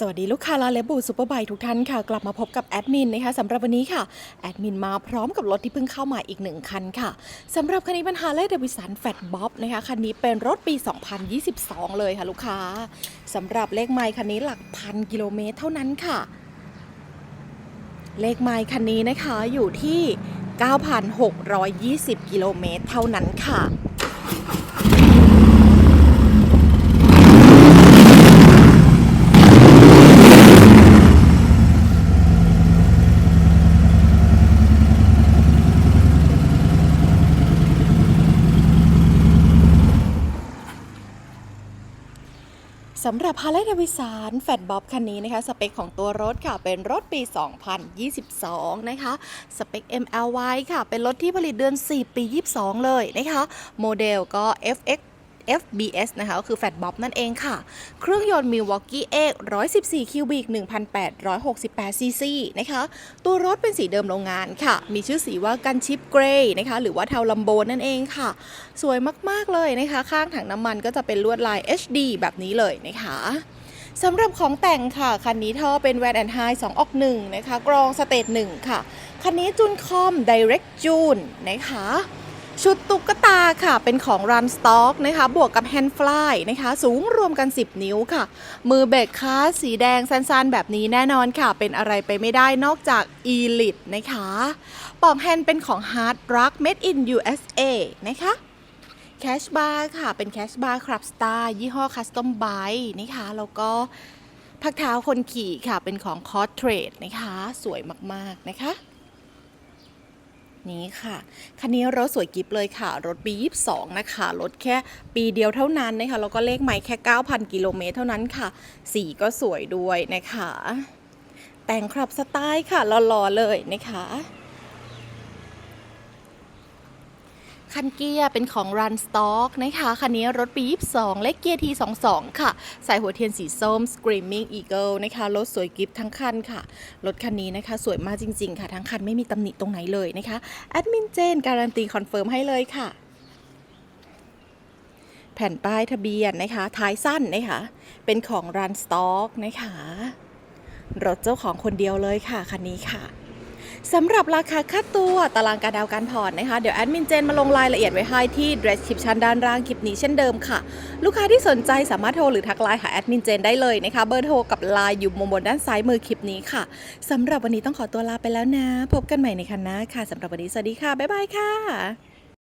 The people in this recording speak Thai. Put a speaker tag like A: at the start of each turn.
A: สวัสดีลูกค้าลาเลบูซูเปอร์ไบทุกท่านค่ะ กลับมาพบกับแอดมินนะคะสำหรับวันนี้ค่ะ แอดมินมาพร้อมกับรถที่เพิ่งเข้ามาอีกหนึ่งคันค่ะสำหรับคันนี้ป็นฮาเลยเดวิสันแฟตบ๊อบนะคะ คันนี้เป็นรถปี 2022 เลยค่ะลูกค้าสำหรับเลขไมล์คันนี้หลักพันกิโลเมตรเท่านั้นค่ะ เลขไมล์คันนี้นะคะอยู่ที่ 9,620 กิโลเมตรเท่านั้นค่ะ สำหรับ Harley Davidson แฟตบ๊อบคันนี้นะคะ สเปคของตัวรถค่ะ เป็นรถปี 2022 นะคะ สเปค MLY ค่ะ เป็นรถที่ผลิตเดือน 4 ปี 22 เลยนะคะ โมเดลก็ FX FBS นะคะก็คือแฟตบ๊อบนั่นเองค่ะ เครื่องยนต์ Milwaukee X 114 คิวบิก 1,868 ซีซีนะคะ ตัวรถเป็นสีเดิมโรงงานค่ะ มีชื่อสีว่ากันชิปเกรย์นะคะ หรือว่าเทาลัมโบนั่นเองค่ะ สวยมาก ๆ เลยนะคะ ข้างถังน้ำมันก็จะเป็นลวดลาย HD แบบนี้เลยนะคะสำหรับของแต่งค่ะ คันนี้ท่อเป็นแวนแอนไฮ2ออก1นะคะ กรองสเตต1ค่ะ คันนี้จูนคอม Direct จูนนะคะ ชุดตุ๊กตาค่ะ เป็นของ Run Stock นะคะ บวกกับ Hand Fly นะคะ สูงรวมกัน 10 นิ้วค่ะ มือเบรกคาสสีแดงสั้นๆ แบบนี้แน่นอนค่ะ เป็นอะไรไปไม่ได้นอกจาก Elite นะคะปลอกแฮนด์เป็นของ Hard Rock Made in USA นะคะแคชบาร์ค่ะ เป็นแคชบาร์ครับสตาร์ยี่ห้อ Custom b y นะคะ แล้วก็พักเท้าคนขี่ค่ะ เป็นของ c o r t r a d e นะคะ สวยมากๆนะคะ นี้ค่ะ คันนี้รถสวยกิฟเลยค่ะ รถปี 22 นะคะ รถแค่ปีเดียวเท่านั้นนะคะ แล้วก็เลขใหม่แค่ 9,000 กิโลเมตรเท่านั้นค่ะ สีก็สวยด้วยนะคะ แต่งครับสไตล์ค่ะหล่อๆเลยนะคะ คันเกียร์เป็นของ Run Stock นะคะคันนี้รถปี 22เลขเกียร์ T22 ค่ะ ใส่หัวเทียนสีส้ม Screaming Eagle นะคะ รถสวยกิฟทั้งคันค่ะ รถคันนี้นะคะ สวยมากจริง ๆ ค่ะ ทั้งคันไม่มีตำหนิตรงไหนเลยนะคะแอดมินเจนการันตีคอนเฟิร์มให้เลยค่ะ แผ่นป้ายทะเบียนนะคะ ท้ายสั้นนะคะ เป็นของ Run Stock นะคะ รถเจ้าของคนเดียวเลยค่ะ คันนี้ค่ะ สำหรับราคาค่าตัวตารางการดาวการผ่อนนะคะ เดี๋ยวแอดมินเจนมาลงรายละเอียดไว้ให้ที่ description ด้านล่างคลิปนี้เช่นเดิมค่ะ ลูกค้าที่สนใจสามารถโทรหรือทักไลน์หาแอดมินเจนได้เลยนะคะ เบอร์โทรกับไลน์อยู่มุมบนด้านซ้ายมือคลิปนี้ค่ะสำหรับวันนี้ต้องขอตัวลาไปแล้วนะ พบกันใหม่ในคันหน้าค่ะสำหรับวันนี้สวัสดีค่ะบ๊ายบายค่ะ